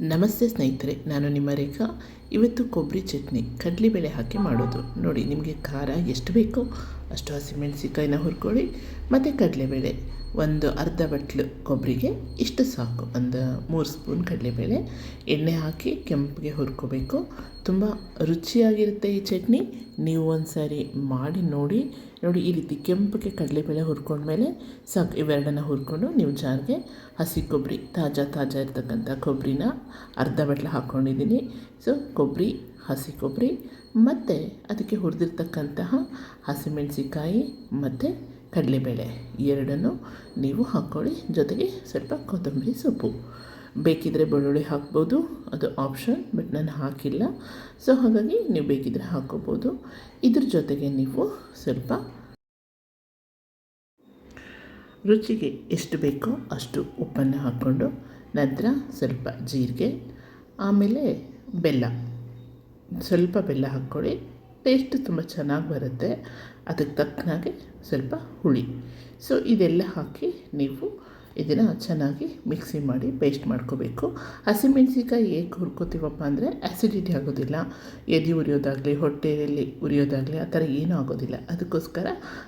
ನಮಸ್ತೆ ಸ್ನೇಹಿತರೆ, ನಾನು ನಿಮ್ಮ ರೇಖಾ. ಇವತ್ತು ಕೊಬ್ಬರಿ ಚಟ್ನಿ ಕಡಲೆಬೇಳೆ ಹಾಕಿ ಮಾಡೋದು. ನೋಡಿ, ನಿಮಗೆ ಖಾರ ಎಷ್ಟು ಬೇಕೋ ಅಷ್ಟು ಹಸಿಮೆಣಸಿಕಾಯಿನ ಹುರ್ಕೊಳ್ಳಿ, ಮತ್ತು ಕಡಲೆಬೇಳೆ. ಒಂದು ಅರ್ಧ ಬಟ್ಲು ಕೊಬ್ಬರಿಗೆ ಇಷ್ಟು ಸಾಕು. ಒಂದು ಮೂರು ಸ್ಪೂನ್ ಕಡಲೆಬೇಳೆ. ಎಣ್ಣೆ ಹಾಕಿ ಕೆಂಪಿಗೆ ಹುರ್ಕೋಬೇಕು. ತುಂಬ ರುಚಿಯಾಗಿರುತ್ತೆ ಈ ಚಟ್ನಿ. ನೀವು ಒಂದು ಸಾರಿ ಮಾಡಿ ನೋಡಿ. ನೋಡಿ, ಈ ರೀತಿ ಕೆಂಪಿಗೆ ಕಡಲೆಬೇಳೆ ಹುರ್ಕೊಂಡ್ಮೇಲೆ ಸಾಕು. ಇವೆರಡನ್ನ ಹುರ್ಕೊಂಡು ನೀವು ಜಾರ್ಗೆ ಹಸಿ ಕೊಬ್ಬರಿ ತಾಜಾ ತಾಜಾ ಇರ್ತಕ್ಕಂಥ ಕೊಬ್ಬರಿನ ಅರ್ಧ ಬಟ್ಲು ಹಾಕ್ಕೊಂಡಿದ್ದೀನಿ ಸೊ ಕೊಬ್ಬರಿ ಹಸಿ ಕೊಬ್ಬರಿ, ಮತ್ತು ಅದಕ್ಕೆ ಹುರಿದಿರ್ತಕ್ಕಂತಹ ಹಸಿಮೆಣಸಿಕಾಯಿ ಮತ್ತು ಕಡಲೆಬೇಳೆ. ಎರಡನ್ನು ನೀವು ಹಾಕ್ಕೊಳ್ಳಿ. ಜೊತೆಗೆ ಸ್ವಲ್ಪ ಕೊತ್ತಂಬರಿ ಸೊಪ್ಪು. ಬೇಕಿದ್ದರೆ ಬೆಳ್ಳುಳ್ಳಿ ಹಾಕ್ಬೋದು. ಅದು ಆಪ್ಷನ್ ಬಟ್ ನಾನು ಹಾಕಿಲ್ಲ. ಸೊ ಹಾಗಾಗಿ ನೀವು ಬೇಕಿದ್ದರೆ ಹಾಕ್ಕೋಬೋದು. ಇದ್ರ ಜೊತೆಗೆ ನೀವು ಸ್ವಲ್ಪ ರುಚಿಗೆ ಎಷ್ಟು ಬೇಕೋ ಅಷ್ಟು ಉಪ್ಪನ್ನು ಹಾಕ್ಕೊಂಡು, ನಂತರ ಸ್ವಲ್ಪ ಜೀರಿಗೆ, ಆಮೇಲೆ ಬೆಲ್ಲ. ಸ್ವಲ್ಪ ಬೆಲ್ಲ ಹಾಕ್ಕೊಳ್ಳಿ. ಟೇಸ್ಟ್ ತುಂಬ ಚೆನ್ನಾಗಿ ಬರುತ್ತೆ. ಅದಕ್ಕೆ ತಕ್ಕನಾಗೆ ಸ್ವಲ್ಪ ಹುಳಿ. ಸೊ ಇದೆಲ್ಲ ಹಾಕಿ ನೀವು ಇದನ್ನು ಚೆನ್ನಾಗಿ ಮಿಕ್ಸಿ ಮಾಡಿ ಪೇಸ್ಟ್ ಮಾಡ್ಕೋಬೇಕು. ಹಸಿಮೆಣ್ಸಿಕಾಯಿ ಹೇಗೆ ಹುರ್ಕೋತೀವಪ್ಪ ಅಂದರೆ ಆ್ಯಸಿಡಿಟಿ ಆಗೋದಿಲ್ಲ. ಎದೆ ಉರಿಯೋದಾಗಲಿ, ಹೊಟ್ಟೆಯಲ್ಲಿ ಉರಿಯೋದಾಗಲಿ ಆ ಥರ ಏನೂ ಆಗೋದಿಲ್ಲ. ಅದಕ್ಕೋಸ್ಕರ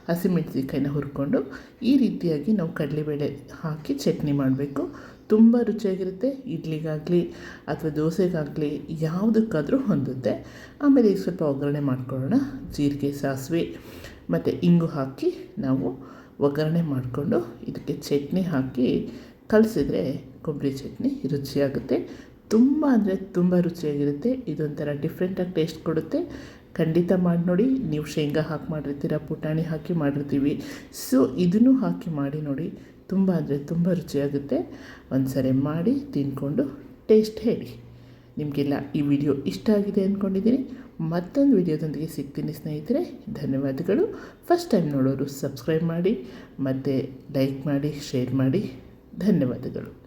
ಹಸಿಮೆಣ್ಸಿಕಾಯಿನ ಹುರ್ಕೊಂಡು ಈ ರೀತಿಯಾಗಿ ನಾವು ಕಡಲೆಬೇಳೆ ಹಾಕಿ ಚಟ್ನಿ ಮಾಡಬೇಕು. ತುಂಬ ರುಚಿಯಾಗಿರುತ್ತೆ. ಇಡ್ಲಿಗಾಗಲಿ ಅಥವಾ ದೋಸೆಗಾಗಲಿ ಯಾವುದಕ್ಕಾದರೂ ಹೊಂದುತ್ತೆ ಆಮೇಲೆ ಈಗ ಸ್ವಲ್ಪ ಒಗ್ಗರಣೆ ಮಾಡ್ಕೊಳ್ಳೋಣ. ಜೀರಿಗೆ, ಸಾಸಿವೆ ಮತ್ತು ಇಂಗು ಹಾಕಿ ನಾವು ಒಗ್ಗರಣೆ ಮಾಡಿಕೊಂಡು ಇದಕ್ಕೆ ಚಟ್ನಿ ಹಾಕಿ ಕಲಸಿದ್ರೆ ಕೊಬ್ಬರಿ ಚಟ್ನಿ ರುಚಿಯಾಗುತ್ತೆ. ತುಂಬ ಅಂದರೆ ತುಂಬ ರುಚಿಯಾಗಿರುತ್ತೆ. ಇದೊಂಥರ ಡಿಫ್ರೆಂಟಾಗಿ ಟೇಸ್ಟ್ ಕೊಡುತ್ತೆ. ಖಂಡಿತ ಮಾಡಿ ನೋಡಿ. ನೀವು ಶೇಂಗಾ ಹಾಕಿ ಮಾಡಿರ್ತೀರ, ಪುಟಾಣಿ ಹಾಕಿ ಮಾಡಿರ್ತೀವಿ. ಸೊ ಇದನ್ನು ಹಾಕಿ ಮಾಡಿ ನೋಡಿ ತುಂಬ ಅಂದರೆ ತುಂಬ ರುಚಿಯಾಗುತ್ತೆ. ಒಂದು ಸರಿ ಮಾಡಿ ತಿನ್ಕೊಂಡು ಟೇಸ್ಟ್ ಹೇಳಿ. ನಿಮಗೆಲ್ಲ ಈ ವಿಡಿಯೋ ಇಷ್ಟ ಆಗಿದೆ ಅಂದ್ಕೊಂಡಿದ್ದೀನಿ ಮತ್ತೊಂದು ವಿಡಿಯೋದೊಂದಿಗೆ ಸಿಗ್ತೀನಿ ಸ್ನೇಹಿತರೆ, ಧನ್ಯವಾದಗಳು. ಫಸ್ಟ್ ಟೈಮ್ ನೋಡೋರು ಸಬ್ಸ್ಕ್ರೈಬ್ ಮಾಡಿ, ಮತ್ತು ಲೈಕ್ ಮಾಡಿ ಶೇರ್ ಮಾಡಿ. ಧನ್ಯವಾದಗಳು.